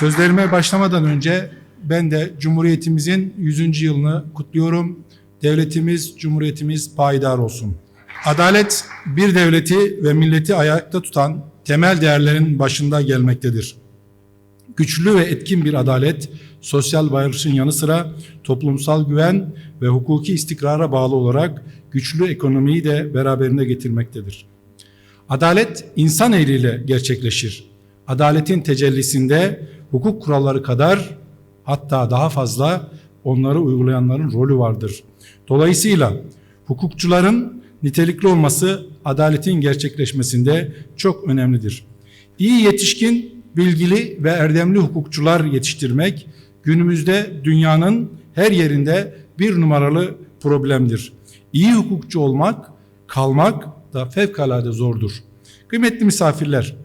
Sözlerime başlamadan önce ben de Cumhuriyetimizin 100. yılını kutluyorum. Devletimiz, Cumhuriyetimiz payidar olsun. Adalet bir devleti ve milleti ayakta tutan temel değerlerin başında gelmektedir. Güçlü ve etkin bir adalet, sosyal barışın yanı sıra toplumsal güven ve hukuki istikrara bağlı olarak güçlü ekonomiyi de beraberinde getirmektedir. Adalet insan eliyle gerçekleşir. Adaletin tecellisinde hukuk kuralları kadar hatta daha fazla onları uygulayanların rolü vardır. Dolayısıyla hukukçuların nitelikli olması adaletin gerçekleşmesinde çok önemlidir. İyi yetişkin, bilgili ve erdemli hukukçular yetiştirmek günümüzde dünyanın her yerinde bir numaralı problemdir. İyi hukukçu olmak, kalmak da fevkalade zordur. Kıymetli misafirler,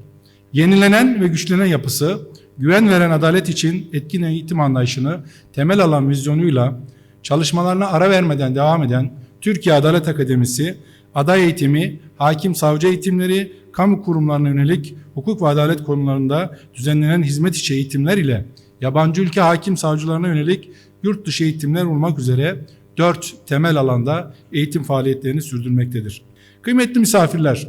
yenilenen ve güçlenen yapısı, güven veren adalet için etkin eğitim anlayışını temel alan vizyonuyla çalışmalarına ara vermeden devam eden Türkiye Adalet Akademisi, aday eğitimi, hakim savcı eğitimleri, kamu kurumlarına yönelik hukuk ve adalet konularında düzenlenen hizmet içi eğitimler ile yabancı ülke hakim savcılarına yönelik yurt dışı eğitimler olmak üzere dört temel alanda eğitim faaliyetlerini sürdürmektedir. Kıymetli misafirler,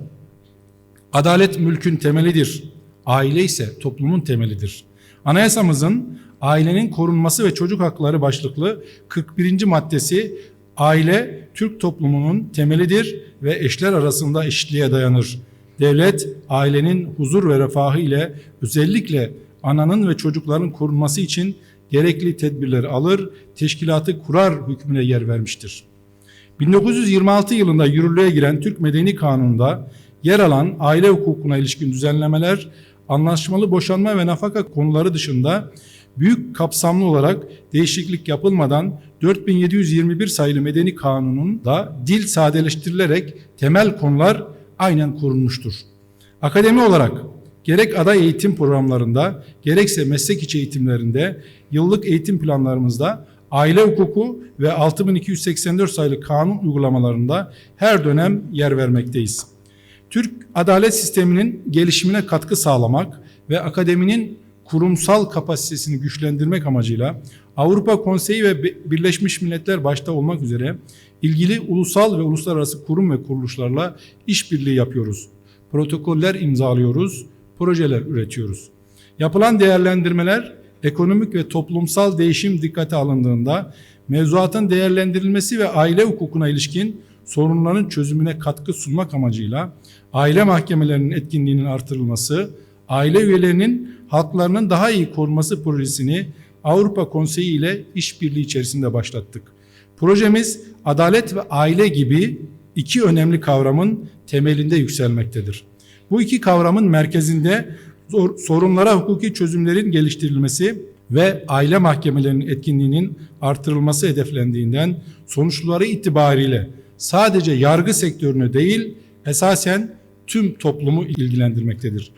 Adalet mülkün temelidir. Aile ise toplumun temelidir. Anayasamızın ailenin korunması ve çocuk hakları başlıklı 41. maddesi aile Türk toplumunun temelidir ve eşler arasında eşitliğe dayanır. Devlet ailenin huzur ve refahı ile özellikle ananın ve çocukların korunması için gerekli tedbirleri alır, teşkilatı kurar hükmüne yer vermiştir. 1926 yılında yürürlüğe giren Türk Medeni Kanunu'nda yer alan aile hukukuna ilişkin düzenlemeler anlaşmalı boşanma ve nafaka konuları dışında büyük kapsamlı olarak değişiklik yapılmadan 4721 sayılı Medeni Kanunu'nda dil sadeleştirilerek temel konular aynen korunmuştur. Akademi olarak gerek aday eğitim programlarında gerekse meslek içi eğitimlerinde yıllık eğitim planlarımızda aile hukuku ve 6284 sayılı kanun uygulamalarında her dönem yer vermekteyiz. Türk adalet sisteminin gelişimine katkı sağlamak ve akademinin kurumsal kapasitesini güçlendirmek amacıyla Avrupa Konseyi ve Birleşmiş Milletler başta olmak üzere ilgili ulusal ve uluslararası kurum ve kuruluşlarla işbirliği yapıyoruz. Protokoller imzalıyoruz, projeler üretiyoruz. Yapılan değerlendirmeler ekonomik ve toplumsal değişim dikkate alındığında mevzuatın değerlendirilmesi ve aile hukukuna ilişkin sorunların çözümüne katkı sunmak amacıyla aile mahkemelerinin etkinliğinin artırılması, aile üyelerinin haklarının daha iyi korunması projesini Avrupa Konseyi ile işbirliği içerisinde başlattık. Projemiz adalet ve aile gibi iki önemli kavramın temelinde yükselmektedir. Bu iki kavramın merkezinde sorunlara hukuki çözümlerin geliştirilmesi ve aile mahkemelerinin etkinliğinin artırılması hedeflendiğinden sonuçları itibariyle sadece yargı sektörünü değil esasen tüm toplumu ilgilendirmektedir.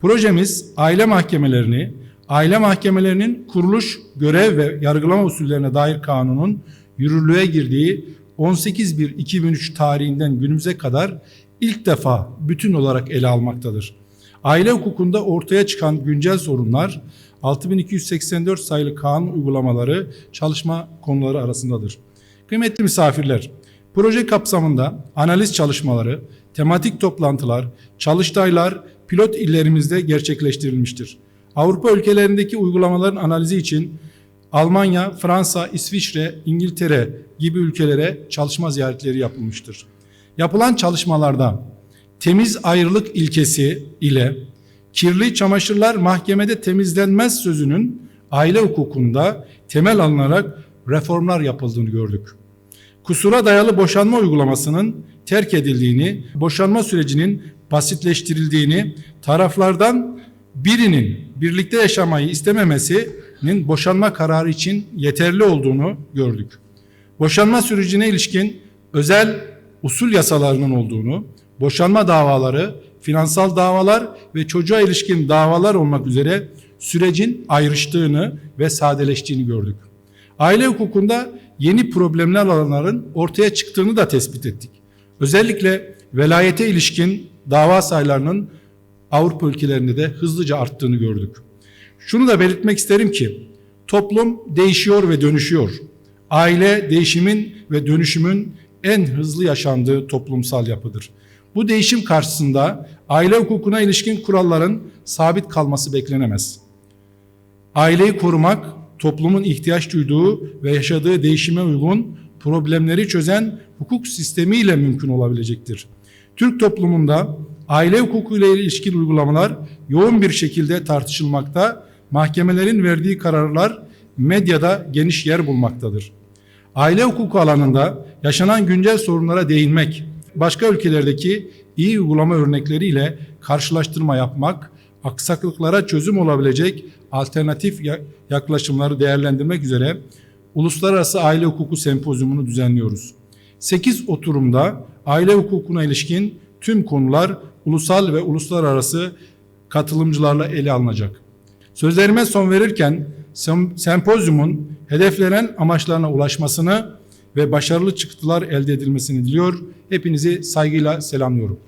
Projemiz aile mahkemelerini, aile mahkemelerinin kuruluş, görev ve yargılama usullerine dair kanunun yürürlüğe girdiği 18.1.2003 tarihinden günümüze kadar ilk defa bütün olarak ele almaktadır. Aile hukukunda ortaya çıkan güncel sorunlar 6284 sayılı kanun uygulamaları çalışma konuları arasındadır. Kıymetli misafirler, proje kapsamında analiz çalışmaları, tematik toplantılar, çalıştaylar pilot illerimizde gerçekleştirilmiştir. Avrupa ülkelerindeki uygulamaların analizi için Almanya, Fransa, İsviçre, İngiltere gibi ülkelere çalışma ziyaretleri yapılmıştır. Yapılan çalışmalarda temiz ayrılık ilkesi ile kirli çamaşırlar mahkemede temizlenmez sözünün aile hukukunda temel alınarak reformlar yapıldığını gördük. Kusura dayalı boşanma uygulamasının terk edildiğini, boşanma sürecinin basitleştirildiğini, taraflardan birinin birlikte yaşamayı istememesinin boşanma kararı için yeterli olduğunu gördük. Boşanma sürecine ilişkin özel usul yasalarının olduğunu, boşanma davaları, finansal davalar ve çocuğa ilişkin davalar olmak üzere sürecin ayrıştığını ve sadeleştiğini gördük. Aile hukukunda yeni problemler alanların ortaya çıktığını da tespit ettik. Özellikle velayete ilişkin dava sayılarının Avrupa ülkelerinde de hızlıca arttığını gördük. Şunu da belirtmek isterim ki toplum değişiyor ve dönüşüyor. Aile değişimin ve dönüşümün en hızlı yaşandığı toplumsal yapıdır. Bu değişim karşısında aile hukukuna ilişkin kuralların sabit kalması beklenemez. Aileyi korumak toplumun ihtiyaç duyduğu ve yaşadığı değişime uygun problemleri çözen hukuk sistemiyle mümkün olabilecektir. Türk toplumunda aile hukukuyla ilişkin uygulamalar yoğun bir şekilde tartışılmakta, mahkemelerin verdiği kararlar medyada geniş yer bulmaktadır. Aile hukuku alanında yaşanan güncel sorunlara değinmek, başka ülkelerdeki iyi uygulama örnekleriyle karşılaştırma yapmak, aksaklıklara çözüm olabilecek alternatif ya- yaklaşımları değerlendirmek üzere Uluslararası Aile Hukuku Sempozyumunu düzenliyoruz. 8 oturumda aile hukukuna ilişkin tüm konular ulusal ve uluslararası katılımcılarla ele alınacak. Sözlerime son verirken sem- sempozyumun hedeflenen amaçlarına ulaşmasını ve başarılı çıktılar elde edilmesini diliyor. Hepinizi saygıyla selamlıyorum.